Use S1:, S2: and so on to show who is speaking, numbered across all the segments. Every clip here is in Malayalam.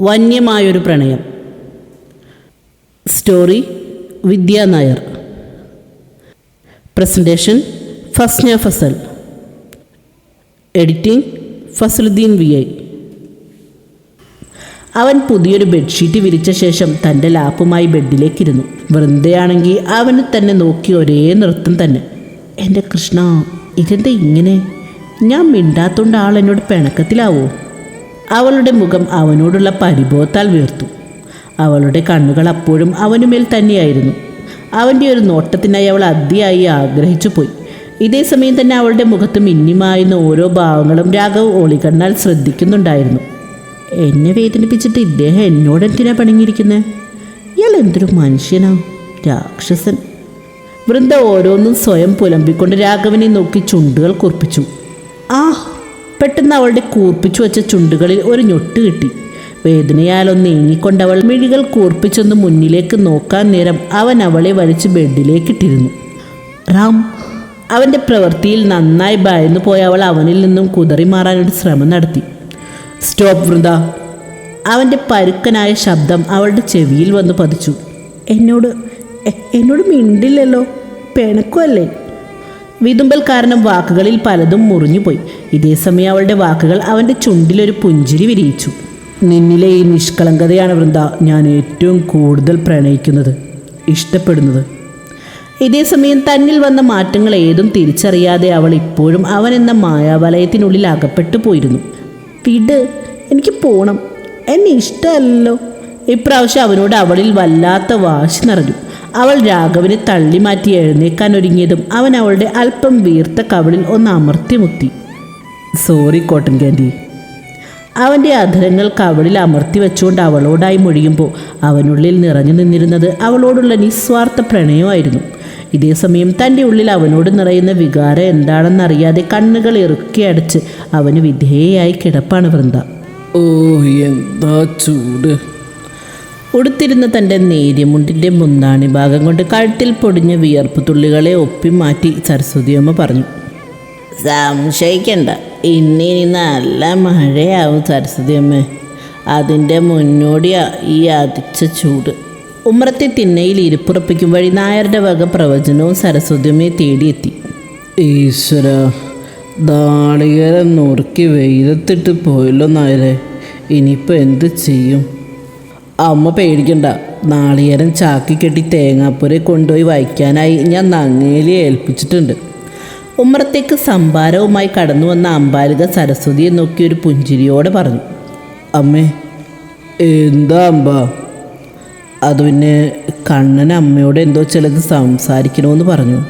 S1: വന്യമായൊരു പ്രണയം. Story Vidya Nair. Presentation Fasna Fasal. Editing Fasaluddin V I. അവൻ പുതിയൊരു ബെഡ്ഷീറ്റ് വിരിച്ച ശേഷം തന്റെ ലാപ്പുമായി ബെഡിലേക്കിരുന്നു. വൃന്ദയാണെങ്കിൽ അവന് തന്നെ നോക്കി ഒരേ നൃത്തം തന്നെ. എന്റെ കൃഷ്ണ ഇതെന്താ ഇങ്ങനെ? ഞാൻ മിണ്ടാത്തോണ്ട് ആൾ എന്നോട് പിണക്കത്തിലാവോ? അവളുടെ മുഖം അവനോടുള്ള പരിഭവത്താൽ വീർത്തു. അവളുടെ കണ്ണുകൾ അപ്പോഴും അവനുമേൽ തന്നെയായിരുന്നു. അവന്റെ ഒരു നോട്ടത്തിനായി അവൾ അതിയായി ആഗ്രഹിച്ചു പോയി. ഇതേ സമയം തന്നെ അവളുടെ മുഖത്ത് മിന്നിമായുന്ന ഓരോ ഭാവങ്ങളും രാഘവ് ഒളികണ്ണാൽ ശ്രദ്ധിക്കുന്നുണ്ടായിരുന്നു. എന്നെ വേദനിപ്പിച്ചിട്ട് ഇദ്ദേഹം എന്നോട് എന്തിനാ പണിഞ്ഞിരിക്കുന്നത് ഇയാൾ എന്തൊരു മനുഷ്യനാ രാക്ഷസൻ. വൃന്ദ ഓരോന്നും സ്വയം പുലമ്പിക്കൊണ്ട് രാഘവനെ നോക്കി ചുണ്ടുകൾ കുറിപ്പിച്ചു. ആ പെട്ടെന്ന് അവളുടെ കൂർപ്പിച്ചു വെച്ച ചുണ്ടുകളിൽ ഒരു ഞൊട്ട് കിട്ടി. വേദനയാലൊന്ന് അവൾ മിഴികൾ കൂർപ്പിച്ചൊന്ന് മുന്നിലേക്ക് നോക്കാൻ നേരം അവൻ അവളെ വലിച്ച് ബെഡിലേക്കിട്ടിരുന്നു. റാം അവന്റെ പ്രവൃത്തിയിൽ നന്നായി ഭയന്നു പോയ അവൾ അവനിൽ നിന്നും കുതറി മാറാനൊരു ശ്രമം നടത്തി. സ്റ്റോപ്പ് വൃന്ദ. അവന്റെ പരുക്കനായ ശബ്ദം അവളുടെ ചെവിയിൽ വന്ന് പതിച്ചു. എന്നോട് എന്നോട് മിണ്ടില്ലല്ലോ. പിണക്കുമല്ലേ വിതുമ്പൽ കാരണം വാക്കുകളിൽ പലതും മുറിഞ്ഞുപോയി. ഇതേസമയം അവളുടെ വാക്കുകൾ അവന്റെ ചുണ്ടിലൊരു പുഞ്ചിരി വിരിയിച്ചു. നിന്നിലെ ഈ നിഷ്കളങ്കതയാണ് വൃന്ദ ഞാൻ ഏറ്റവും കൂടുതൽ പ്രണയിക്കുന്നത് ഇഷ്ടപ്പെടുന്നത്. ഇതേസമയം തന്നിൽ വന്ന മാറ്റങ്ങൾ ഏതും തിരിച്ചറിയാതെ അവൾ ഇപ്പോഴും അവൻ എന്ന മായാവലയത്തിനുള്ളിൽ അകപ്പെട്ടു പോയിരുന്നു. വിട് എനിക്ക് പോണം. എന്നെ ഇഷ്ടമല്ലോ ഇപ്രാവശ്യം അവനോട് അവളിൽ വല്ലാത്ത വാശി നിറഞ്ഞു. അവൾ രാഘവനെ തള്ളി മാറ്റി എഴുന്നേക്കാൻ ഒരുങ്ങിയതും അവൻ അവളുടെ അല്പം വീർത്ത കവളിൽ ഒന്ന് അമർത്തിമുത്തി സോറി കോട്ടൻ ക്യാൻഡി അവന്റെ അധരങ്ങൾ കവളിൽ അമർത്തി വെച്ചുകൊണ്ട് അവളോടായി മൊഴിയുമ്പോൾ അവനുള്ളിൽ നിറഞ്ഞു നിന്നിരുന്നത് അവളോടുള്ള നിസ്വാർത്ഥ പ്രണയമായിരുന്നു. ഇതേസമയം തന്റെ ഉള്ളിൽ അവനോട് നിറയുന്ന വികാരം എന്താണെന്നറിയാതെ കണ്ണുകൾ ഇറുക്കി അടച്ച് അവന് വിധേയയായി കിടപ്പാണ് വൃന്ദ.
S2: ഓ എന്താ ചൂട്?
S1: ഉടുത്തിരുന്ന തന്റെ നേര്യമുണ്ടിന്റെ മുന്താണി ഭാഗം കൊണ്ട് കഴുത്തിൽ പൊടിഞ്ഞ വിയർപ്പ് തുള്ളികളെ ഒപ്പി മാറ്റി സരസ്വതിയമ്മ പറഞ്ഞു സംശയിക്കണ്ട. ഇനി നല്ല മഴയാവും സരസ്വതിയമ്മ അതിന്റെ മുന്നോടിയാ ഈ അതിച്ച ചൂട്. ഉമ്രത്തെ തിന്നയിൽ ഇരിപ്പുറപ്പിക്കും വഴി നായരുടെ വക പ്രവചനവും സരസ്വതിയമ്മയെ തേടിയെത്തി.
S2: ഈശ്വര നാളികേരം നുറുക്കി വെയിലത്തിട്ട് പോയല്ലോ നായരെ. ഇനിയിപ്പോൾ എന്ത് ചെയ്യും?
S1: അമ്മ പേടിക്കണ്ട. നാളികേരം ചാക്കി കെട്ടി തേങ്ങാപ്പുര കൊണ്ടുപോയി വയ്ക്കാനായി ഞാൻ നങ്ങേലി ഏൽപ്പിച്ചിട്ടുണ്ട്. ഉമ്മറത്തേക്ക് സംഭാരവുമായി കടന്നു വന്ന അമ്പാലിക സരസ്വതിയെ നോക്കി ഒരു പുഞ്ചിരിയോടെ പറഞ്ഞു
S2: അമ്മേ എന്താ അമ്പ?
S1: അത് പിന്നെ കണ്ണൻ അമ്മയോട് എന്തോ ചിലത് സംസാരിക്കണമെന്ന് പറഞ്ഞു.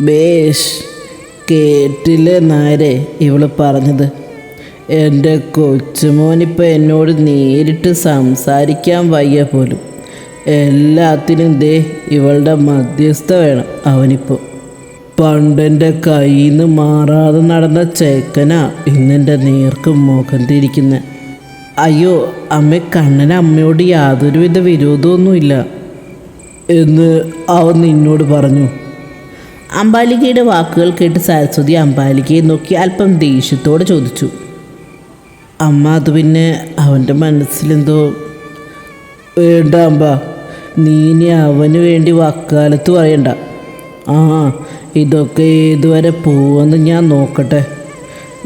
S2: ബേഷ് കേട്ടില്ലേ നായരെ ഇവൾ പറഞ്ഞത്. എന്റെ കൊച്ചുമോനിപ്പോൾ എന്നോട് നേരിട്ട് സംസാരിക്കാൻ വയ്യ പോലും. എല്ലാത്തിനും ദേ ഇവളുടെ മധ്യസ്ഥ വേണം അവനിപ്പോൾ പണ്ടെന്റെ കയ്യിൽ നിന്ന് മാറാതെ നടന്ന ചേക്കനാ ഇന്നെന്റെ നേർക്ക് മുഖം തിരിക്കുന്ന. അയ്യോ അമ്മ കണ്ണൻ അമ്മയോട് യാതൊരുവിധ വിരോധമൊന്നുമില്ല എന്ന് അവൻ നിന്നോട് പറഞ്ഞു.
S1: അമ്പാലികയുടെ വാക്കുകൾ കേട്ട് സരസ്വതി അമ്പാലികയെ നോക്കി അല്പം ദേഷ്യത്തോടെ ചോദിച്ചു.
S2: അമ്മ അത് പിന്നെ അവന്റെ മനസ്സിലെന്തോ വേണ്ട അമ്പ നീ ഇനി അവന് വേണ്ടി വക്കാലത്ത് പറയണ്ട. ആ ഇതൊക്കെ ഏതുവരെ പോവെന്ന് ഞാൻ നോക്കട്ടെ.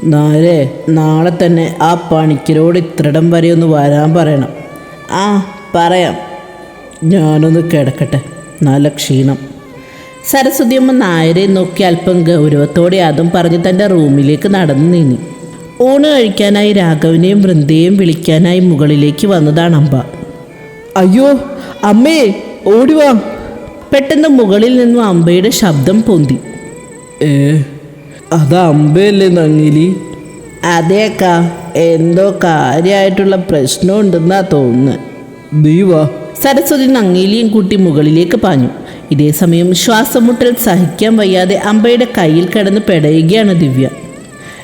S2: നാളെ നാളെ തന്നെ ആ പണിക്കരോട് ഇത്രയിടം വരെ ഒന്ന് വരാൻ പറയണം.
S1: ആ പറയാം.
S2: ഞാനൊന്ന് കിടക്കട്ടെ. നല്ല ക്ഷീണം.
S1: സരസ്വതിയമ്മ നായരെ നോക്കി അല്പം ഗൗരവത്തോടെ അതും പറഞ്ഞ് തന്റെ റൂമിലേക്ക് നടന്നു നീങ്ങി. ഊണ് കഴിക്കാനായി രാഘവനെയും വൃന്ദയെയും വിളിക്കാനായി മുകളിലേക്ക് വന്നതാണ് അമ്പ
S2: അയ്യോ അമ്മേ ഓടിവാ
S1: പെട്ടെന്ന് മുകളിൽ നിന്നും അമ്പയുടെ ശബ്ദം പൊന്തി.
S2: ഏ അത് അമ്പയല്ലേ നങ്ങിലി?
S1: അതേക്ക എന്തോ കാര്യമായിട്ടുള്ള പ്രശ്നമുണ്ടെന്നാ തോന്നുന്നത്
S2: നീ വാ.
S1: സരസ്വതി നങ്ങേലിയും കൂട്ടി മുകളിലേക്ക് പാഞ്ഞു. ഇതേസമയം ശ്വാസമുട്ടൽ ശ്വാസം മുട്ടൽ സഹിക്കാൻ വയ്യാതെ അമ്പയുടെ കയ്യിൽ കിടന്ന് പെടയുകയാണ് ദിവ്യ.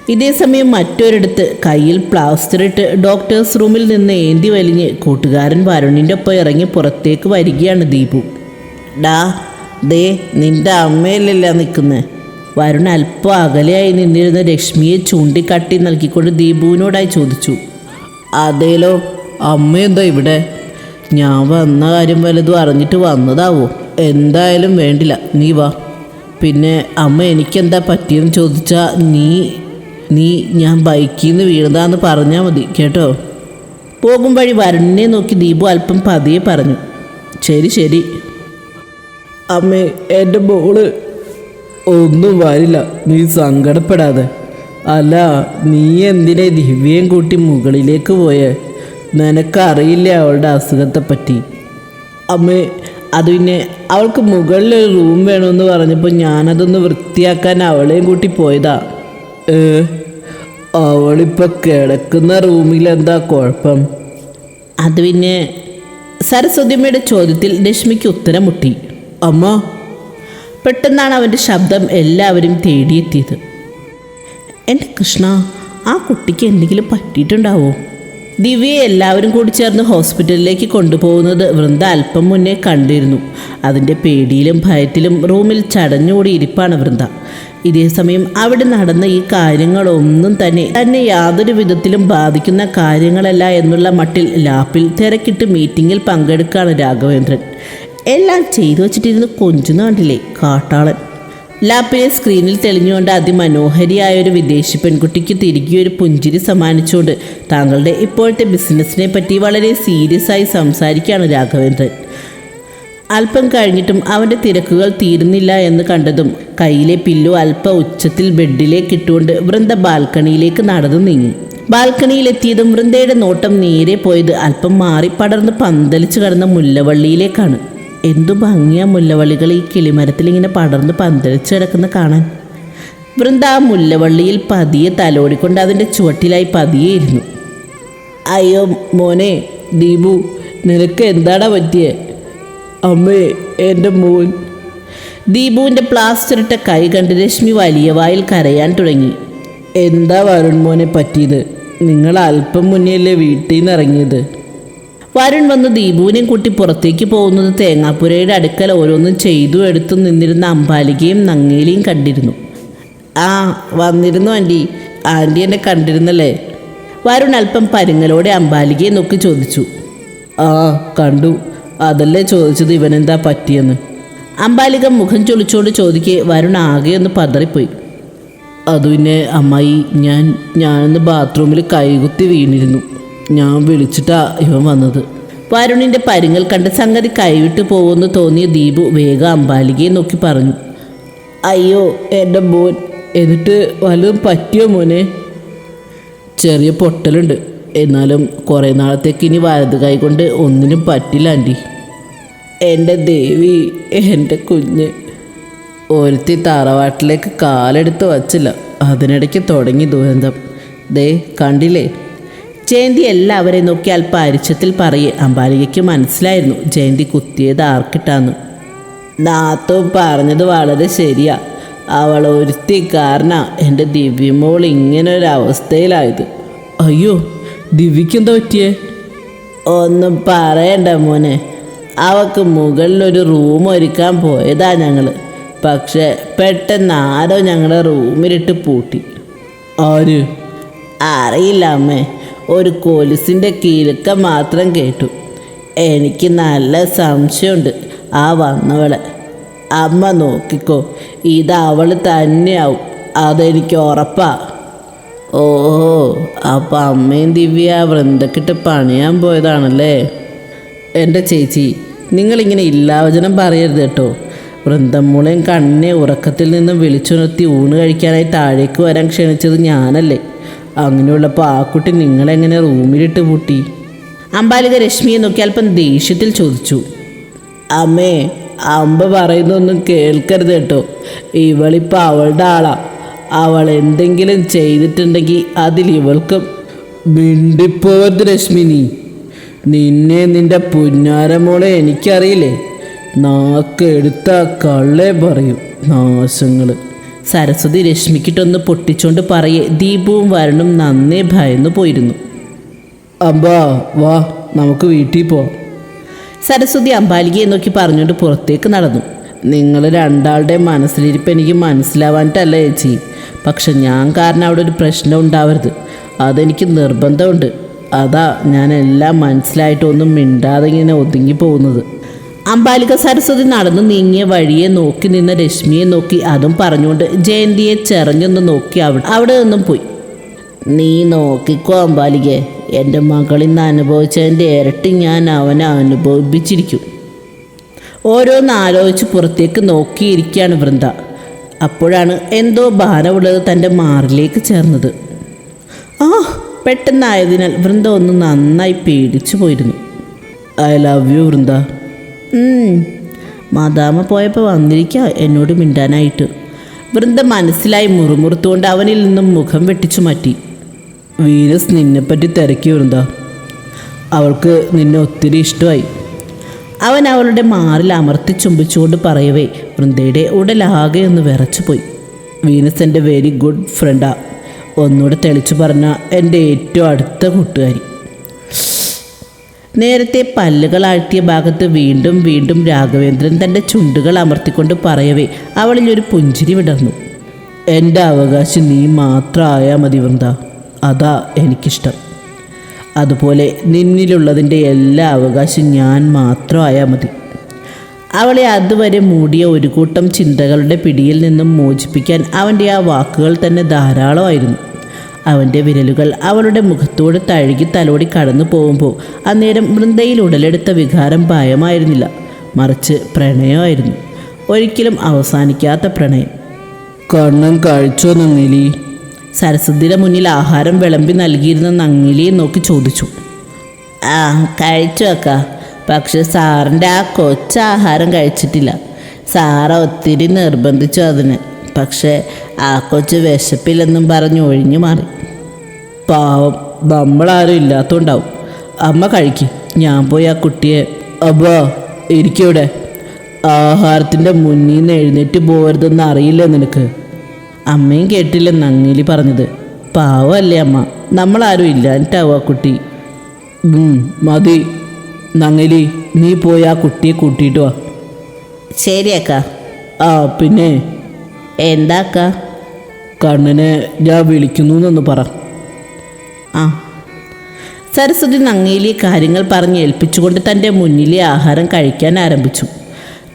S1: ഇതേ സമയം മറ്റൊരിടത്ത് കയ്യിൽ പ്ലാസ്റ്റർ ഇട്ട് ഡോക്ടേഴ്സ് റൂമിൽ നിന്ന് ഏന്തി വലിഞ്ഞ് കൂട്ടുകാരൻ വരുണിന്റെ ഒപ്പം ഇറങ്ങി പുറത്തേക്ക് വരികയാണ് ദീപു. ഡാ ദേ നിന്റെ അമ്മയല്ലല്ല നിൽക്കുന്നത് വരുൺ അല്പം അകലെയായി നിന്നിരുന്ന ലക്ഷ്മിയെ ചൂണ്ടിക്കാട്ടി നൽകിക്കൊണ്ട് ദീപുവിനോടായി ചോദിച്ചു. അതേലോ
S2: അമ്മ എന്താ ഇവിടെ? ഞാൻ വന്ന കാര്യം വല്ലതും അറിഞ്ഞിട്ട് വന്നതാവോ? എന്തായാലും വേണ്ടില്ല. നീ വാ. പിന്നെ അമ്മ എനിക്കെന്താ പറ്റിയെന്ന് ചോദിച്ചാൽ നീ നീ ഞാൻ ബൈക്കിൽ നിന്ന് വീണതാന്ന് പറഞ്ഞാൽ മതി കേട്ടോ?
S1: പോകും വഴി വരുണിനെ നോക്കി ദീപു അല്പം പതിയെ പറഞ്ഞു
S2: ശരി ശരി. അമ്മേ എന്റെ മോൾ ഒന്നും വരില്ല നീ സങ്കടപ്പെടാതെ. അല്ല നീ എന്തിനെ ദിവ്യം കൂട്ടി മുകളിലേക്ക് പോയേ? നിനക്കറിയില്ല അവളുടെ അസുഖത്തെപ്പറ്റി? അമ്മേ അത് പിന്നെ അവൾക്ക് മുകളിലൊരു റൂം വേണമെന്ന് പറഞ്ഞപ്പോൾ ഞാനതൊന്ന് വൃത്തിയാക്കാൻ അവളെയും കൂട്ടി പോയതാ. ഏ? അവളിപ്പോൾ കിടക്കുന്ന റൂമിൽ എന്താ കുഴപ്പം?
S1: അത് പിന്നെ സരസ്വതിയമ്മയുടെ ചോദ്യത്തിൽ രശ്മിക്ക് ഉത്തരം മുട്ടി.
S2: അമ്മ?
S1: പെട്ടെന്നാണ് അവന്റെ ശബ്ദം എല്ലാവരും തേടിയെത്തിയത്. എന്റെ കൃഷ്ണ ആ കുട്ടിക്ക് എന്തെങ്കിലും പറ്റിയിട്ടുണ്ടാവോ? ദിവ്യയെ എല്ലാവരും കൂടി ചേർന്ന് ഹോസ്പിറ്റലിലേക്ക് കൊണ്ടുപോകുന്നത് വൃന്ദ അല്പം മുന്നേ കണ്ടിരുന്നു. അതിന്റെ പേടിയിലും ഭയത്തിലും റൂമിൽ ചടഞ്ഞുകൂടി ഇരിപ്പാണ് വൃന്ദ. ഇതേസമയം അവിടെ നടന്ന ഈ കാര്യങ്ങളൊന്നും തന്നെ തന്നെ യാതൊരു വിധത്തിലും ബാധിക്കുന്ന കാര്യങ്ങളല്ല എന്നുള്ള മട്ടിൽ ലാപ്പിൽ തിരക്കിട്ട് മീറ്റിംഗിൽ പങ്കെടുക്കുകയാണ് രാഘവേന്ദ്രൻ. എല്ലാം ചെയ്തു വച്ചിട്ടിരുന്ന് കൊഞ്ചുനാണ്ടില്ലേ കാട്ടാളൻ. ലാപ്പിലെ സ്ക്രീനിൽ തെളിഞ്ഞുകൊണ്ട് അതിമനോഹരിയായ ഒരു വിദേശി പെൺകുട്ടിക്ക് തിരികെ ഒരു പുഞ്ചിരി സമ്മാനിച്ചുകൊണ്ട് താങ്കളുടെ ഇപ്പോഴത്തെ ബിസിനസ്സിനെ പറ്റി വളരെ സീരിയസ് ആയി സംസാരിക്കുകയാണ് രാഘവേന്ദ്രൻ. അല്പം കഴിഞ്ഞിട്ടും അവന്റെ തിരക്കുകൾ തീരുന്നില്ല എന്ന് കണ്ടതും കയ്യിലെ പില്ലു അല്പ ഉച്ചത്തിൽ ബെഡിലേക്ക് ഇട്ടുകൊണ്ട് വൃന്ദ ബാൽക്കണിയിലേക്ക് നടന്നു നീങ്ങി. ബാൽക്കണിയിലെത്തിയതും വൃന്ദയുടെ നോട്ടം നേരെ പോയത് അല്പം മാറി പടർന്ന് പന്തലിച്ചു കടന്ന മുല്ലവള്ളിയിലേക്കാണ്. എന്തു ഭംഗിയാ മുല്ലവള്ളികൾ ഈ കിളിമരത്തിൽ ഇങ്ങനെ പടർന്ന് പന്തലിച്ച് കിടക്കുന്ന കാണാൻ. വൃന്ദ ആ മുല്ലവള്ളിയിൽ പതിയെ തലോടിക്കൊണ്ട് അതിന്റെ ചുവട്ടിലായി പതിയെ ഇരുന്നു.
S2: അയ്യോ മോനെ ദീപു നിനക്ക് എന്താടാ പറ്റിയേ? അമ്മേ എന്റെ മോൻ.
S1: ദീപുവിന്റെ പ്ലാസ്റ്റർ ഇട്ട കൈ കണ്ട് രശ്മി വലിയ വായിൽ കരയാൻ തുടങ്ങി.
S2: എന്താ വരുൺ മോനെ പറ്റിയത്? നിങ്ങൾ അല്പം മുന്നേയല്ലേ വീട്ടിൽ നിന്ന് ഇറങ്ങിയത്?
S1: വരുൺ വന്ന് ദീപുവിനെയും കൂട്ടി പുറത്തേക്ക് പോകുന്നത് തേങ്ങാപ്പുരയുടെ അടുക്കൽ ഓരോന്നും ചെയ്തു എടുത്തു നിന്നിരുന്ന അമ്പാലികയും നങ്ങേലിയും കണ്ടിരുന്നു.
S2: ആ വന്നിരുന്നു ആന്റി. ആന്റി എന്നെ കണ്ടിരുന്നല്ലേ?
S1: വരുൺ അല്പം പരുങ്ങലോടെ അമ്പാലികയെ നോക്കി ചോദിച്ചു.
S2: ആ കണ്ടു. അതല്ലേ ചോദിച്ചത് ഇവനെന്താ പറ്റിയെന്ന്?
S1: അമ്പാലിക മുഖം ചൊളിച്ചോണ്ട് ചോദിക്കെ വരുൺ ആകെ ഒന്ന് പതറിപ്പോയി.
S2: അത് പിന്നെ അമ്മായി ഞാൻ ഞാനൊന്ന് ബാത്റൂമിൽ കൈകുത്തി വീണിരുന്നു. ഞാൻ വിളിച്ചിട്ടാ ഇവൻ വന്നത്.
S1: വരുണിന്റെ പരുങ്ങൽ കണ്ട് സംഗതി കൈവിട്ട് പോകുമെന്ന് തോന്നിയ ദീപു വേഗം അമ്പാലികയെ നോക്കി പറഞ്ഞു.
S2: അയ്യോ എന്റെ മോൻ എന്നിട്ട് വല്ലതും പറ്റിയോ മോനെ? ചെറിയ പൊട്ടലുണ്ട്. എന്നാലും കുറേ നാളത്തേക്ക് ഇനി വലത് കൈ കൊണ്ട് ഒന്നിനും പറ്റില്ല ആന്റി എന്റെ ദേവി എന്റെ കുഞ്ഞ്. ഒരുത്തി തറവാട്ടിലേക്ക് കാലെടുത്ത് വച്ചില്ല. അതിനിടയ്ക്ക് തുടങ്ങി ദുരന്തം. ദേ കണ്ടില്ലേ?
S1: ജയന്തി എല്ലാവരെയും നോക്കി അല്പ അരിച്ചത്തിൽ പറയെ. അമ്പാലികയ്ക്ക് മനസ്സിലായിരുന്നു ജയന്തി കുത്തിയത് ആർക്കിട്ടാന്ന്.
S2: നാത്തും പറഞ്ഞത് വളരെ ശരിയാ. അവൾ ഒരുത്തി കാരണ എന്റെ ദിവ്യമോൾ ഇങ്ങനെ ഒരു അവസ്ഥയിലായത് അയ്യോ ദിവ്യക്ക് എന്താ പറ്റിയേ? ഒന്നും പറയണ്ട മോനെ. അവക്ക് മുകളിലൊരു റൂം ഒരുക്കാൻ പോയതാ ഞങ്ങൾ പക്ഷെ പെട്ടെന്ന് ആരോ ഞങ്ങളെ റൂമിലിട്ട് പൂട്ടി. ആര്? അറിയില്ല അമ്മേ. ഒരു കൊലുസിന്റെ കിലുക്കം മാത്രം കേട്ടു. എനിക്ക് നല്ല സംശയമുണ്ട് ആ വന്നവളെ. അമ്മ നോക്കിക്കോ ഇത് അവൾ തന്നെയാവും. അതെനിക്ക് ഉറപ്പാ. ഓ അപ്പം അമ്മയും ദിവ്യ വൃന്ദക്കിട്ട് പണിയാൻ പോയതാണല്ലേ? എന്റെ ചേച്ചി നിങ്ങളിങ്ങനെ ഇല്ലാവചനം പറയരുത് കേട്ടോ. വൃന്ദമ്മൂളയും കണ്ണിനെ ഉറക്കത്തിൽ നിന്നും വിളിച്ചുണർത്തി ഊണ് കഴിക്കാനായി താഴേക്ക് വരാൻ ക്ഷണിച്ചത് ഞാനല്ലേ. അങ്ങനെയുള്ളപ്പോൾ ആ കുട്ടി നിങ്ങളെങ്ങനെ റൂമിലിട്ട് പൂട്ടി?
S1: അമ്പാലിക രശ്മിയെ നോക്കി അല്പം ദേഷ്യത്തിൽ ചോദിച്ചു.
S2: അമ്മേ അമ്പ പറയുന്നൊന്നും കേൾക്കരുത് കേട്ടോ. ഇവളിപ്പോൾ അവളുടെ ആളാ. അവൾ എന്തെങ്കിലും ചെയ്തിട്ടുണ്ടെങ്കിൽ അതിൽ ഇവൾക്കും മിണ്ടിപ്പോവരുത് രശ്മി നീ നിന്നെ നിന്റെ പുന്നാരമോളെ എനിക്കറിയില്ലേ? നാക്ക് എടുത്ത കള്ളേ പറയും നാശങ്ങൾ
S1: സരസ്വതി രശ്മിക്കിട്ടൊന്ന് പൊട്ടിച്ചോണ്ട് പറയെ ദീപവും വരണും നന്നേ ഭയന്നു പോയിരുന്നു.
S2: അമ്പാ വാ നമുക്ക് വീട്ടിൽ പോവാം.
S1: സരസ്വതി അമ്പാലികയെ നോക്കി പറഞ്ഞുകൊണ്ട് പുറത്തേക്ക് നടന്നു.
S2: നിങ്ങൾ രണ്ടാളുടെ മനസ്സിലിരിപ്പ് എനിക്ക് മനസ്സിലാവാനിട്ടല്ല ചേച്ചി. പക്ഷെ ഞാൻ കാരണം അവിടെ ഒരു പ്രശ്നം ഉണ്ടാവരുത്. അതെനിക്ക് നിർബന്ധമുണ്ട്. അതാ ഞാൻ എല്ലാം മനസ്സിലായിട്ടൊന്നും മിണ്ടാതെ ഇങ്ങനെ ഒതുങ്ങി പോകുന്നത്
S1: അമ്പാലിക സരസ്വതി നടന്നു നീങ്ങിയ വഴിയെ നോക്കി നിന്ന രശ്മിയെ നോക്കി അതും പറഞ്ഞുകൊണ്ട് ജയന്തിയെ ചെറഞ്ഞൊന്ന് നോക്കി അവിടെ അവിടെ നിന്നും പോയി.
S2: നീ നോക്കിക്കോ അമ്പാലികെ എന്റെ മകളിന്ന് അനുഭവിച്ചതിന്റെ ഇരട്ടി ഞാൻ അവനെ അനുഭവിപ്പിച്ചിരിക്കും.
S1: ഓരോന്ന് ആലോചിച്ച് പുറത്തേക്ക് നോക്കിയിരിക്കുകയാണ് വൃന്ദ. അപ്പോഴാണ് എന്തോ ഭാരമുള്ളത് തന്റെ മാറിലേക്ക് ചേർന്നത്. ആ പെട്ടെന്നായതിനാൽ വൃന്ദ ഒന്ന് നന്നായി പേടിച്ചു പോയിരുന്നു.
S2: I love you Vrinda.
S1: മാതാമ പോയപ്പോൾ വന്നിരിക്കുക എന്നോട് മിണ്ടാനായിട്ട്. വൃന്ദ മനസ്സിലായി മുറുമുറുത്തുകൊണ്ട് അവനിൽ നിന്നും മുഖം വെട്ടിച്ചു മാറ്റി.
S2: വീനസ് നിന്നെപ്പറ്റി തിരക്കി വൃന്ദ. അവൾക്ക് നിന്നെ ഒത്തിരി ഇഷ്ടമായി.
S1: അവൻ അവളുടെ മാറിൽ അമർത്തി ചുംബിച്ചുകൊണ്ട് പറയവേ വൃന്ദയുടെ ഉടലാകെ ഒന്ന് വിറച്ചുപോയി.
S2: വീനസ് എന്റെ വെരി ഗുഡ് ഫ്രണ്ടാ ഒന്നുകൂടെ തെളിച്ചു പറഞ്ഞ എന്റെ ഏറ്റവും അടുത്ത കൂട്ടുകാരി.
S1: നേരത്തെ പല്ലുകൾ ആഴ്ത്തിയ ഭാഗത്ത് വീണ്ടും വീണ്ടും രാഘവേന്ദ്രൻ തന്റെ ചുണ്ടുകൾ അമർത്തിക്കൊണ്ട് പറയവേ അവളിൽ ഒരു പുഞ്ചിരി വിടർന്നു.
S2: എന്റെ അവകാശം നീ മാത്രം ആയാൽ മതി വൃന്ദ അതാ എനിക്കിഷ്ടം. അതുപോലെ നിന്നിലുള്ളതിന്റെ എല്ലാ അവകാശം ഞാൻ മാത്രം ആയാൽ മതി.
S1: അവളെ അതുവരെ മൂടിയ ഒരു കൂട്ടം ചിന്തകളുടെ പിടിയിൽ നിന്നും മോചിപ്പിക്കാൻ അവന്റെ ആ വാക്കുകൾ തന്നെ ധാരാളമായിരുന്നു. അവന്റെ വിരലുകൾ അവളുടെ മുഖത്തോട് തഴുകി തലോടി കടന്നു പോകുമ്പോൾ അന്നേരം വൃന്ദയിൽ ഉടലെടുത്ത വികാരം ഭയമായിരുന്നില്ല. മറിച്ച് പ്രണയമായിരുന്നു. ഒരിക്കലും അവസാനിക്കാത്ത പ്രണയം.
S2: കണ്ണൻ കഴിച്ചോ നങ്ങിലി
S1: സരസ്വതിയുടെ മുന്നിൽ ആഹാരം വിളമ്പി നൽകിയിരുന്ന നങ്ങിലിയെ നോക്കി ചോദിച്ചു. ആ കഴിച്ചു വെക്ക പക്ഷെ സാറിന്റെ ആ കൊച്ച ആഹാരം കഴിച്ചിട്ടില്ല. സാറ ഒത്തിരി നിർബന്ധിച്ചു അതിന്. പക്ഷേ ആ കൊച്ച് വിശപ്പില്ലെന്നും പറഞ്ഞ് ഒഴിഞ്ഞു മാറി.
S2: പാവം നമ്മളാരും ഇല്ലാത്തോണ്ടാവും. അമ്മ കഴിക്കും. ഞാൻ പോയി ആ കുട്ടിയെ അബ്ബാ ഇരിക്കൂടെ ആഹാരത്തിന്റെ മുന്നിൽ നിന്ന് എഴുന്നേറ്റ് പോകരുതെന്ന് അറിയില്ല നിനക്ക്?
S1: അമ്മയും കേട്ടില്ല നങ്ങിലി പറഞ്ഞത്. പാവമല്ലേ അമ്മ. നമ്മളാരും ഇല്ലാഞ്ഞിട്ടാവും ആ കുട്ടി?
S2: മതി. നങ്ങലി നീ പോയി ആ കുട്ടിയെ കൂട്ടിയിട്ട് വാ.
S1: ശരിയക്ക
S2: ആ പിന്നെ?
S1: എന്താക്ക
S2: കണ്ണനെ ഞാൻ വിളിക്കുന്നു എന്നൊന്ന് പറ.
S1: ആ. സരസ്വതി നങ്ങയിലെ കാര്യങ്ങൾ പറഞ്ഞ് ഏൽപ്പിച്ചുകൊണ്ട് തന്റെ മുന്നിലെ ആഹാരം കഴിക്കാൻ ആരംഭിച്ചു.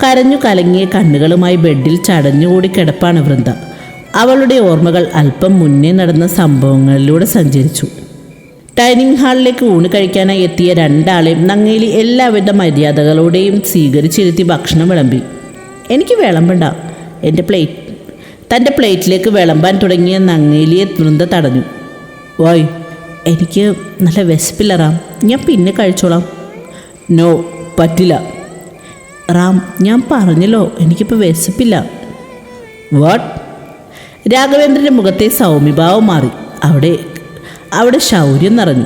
S1: കരഞ്ഞു കലങ്ങിയ കണ്ണുകളുമായി ബെഡിൽ ചടഞ്ഞുകൂടി കിടപ്പാണ് വൃന്ദ. അവളുടെ ഓർമ്മകൾ അല്പം മുന്നേ നടന്ന സംഭവങ്ങളിലൂടെ സഞ്ചരിച്ചു. ഡൈനിങ് ഹാളിലേക്ക് ഊണ് കഴിക്കാനായി എത്തിയ രണ്ടാളെയും നങ്ങേലി എല്ലാവിധ മര്യാദകളോടെയും സ്വീകരിച്ചിരുത്തി ഭക്ഷണം വിളമ്പി. എനിക്ക് വിളമ്പണ്ട. എന്റെ പ്ലേറ്റ്. തന്റെ പ്ലേറ്റിലേക്ക് വിളമ്പാൻ തുടങ്ങിയ നങ്ങേലിയെ വൃന്ദ തടഞ്ഞു.
S2: വായ്
S1: എനിക്ക് നല്ല വിശപ്പില്ല റാം ഞാൻ പിന്നെ കഴിച്ചോളാം.
S2: നോ പറ്റില്ല.
S1: റാം ഞാൻ പറഞ്ഞല്ലോ എനിക്കിപ്പോൾ വിശപ്പില്ല.
S2: വാട്ട്?
S1: രാഘവേന്ദ്രന്റെ മുഖത്തെ സൗമ്യഭാവം മാറി. അവിടെ അവിടെ ശൗര്യം നിറഞ്ഞു.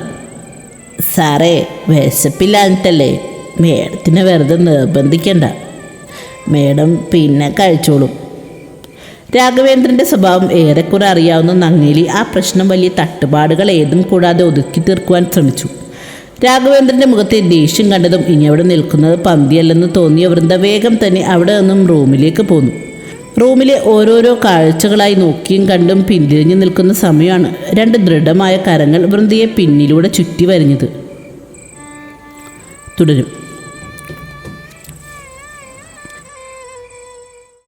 S1: സാറേ വിശപ്പില്ലാഞ്ഞിട്ടല്ലേ? മേഡത്തിനെ വെറുതെ നിർബന്ധിക്കണ്ട. മേഡം പിന്നെ കഴിച്ചോളും. രാഘവേന്ദ്രന്റെ സ്വഭാവം ഏറെക്കുറെ അറിയാവുന്ന നങ്ങേലി ആ പ്രശ്നം വലിയ തട്ടുപാടുകൾ ഏതും കൂടാതെ ഒതുക്കി തീർക്കുവാൻ ശ്രമിച്ചു. രാഘവേന്ദ്രന്റെ മുഖത്തെ ദേഷ്യം കണ്ടതും ഇനി അവിടെ നിൽക്കുന്നത് പന്തിയല്ലെന്ന് തോന്നിയ വൃന്ദ വേഗം തന്നെ അവിടെ നിന്നും റൂമിലേക്ക് പോന്നു. റൂമിലെ ഓരോരോ കാഴ്ചകളായി നോക്കിയും കണ്ടും പിന്തിരിഞ്ഞു നിൽക്കുന്ന സമയമാണ് രണ്ട് ദൃഢമായ കരങ്ങൾ വൃന്ദയെ പിന്നിലൂടെ ചുറ്റി വരിഞ്ഞത്. തുടരും.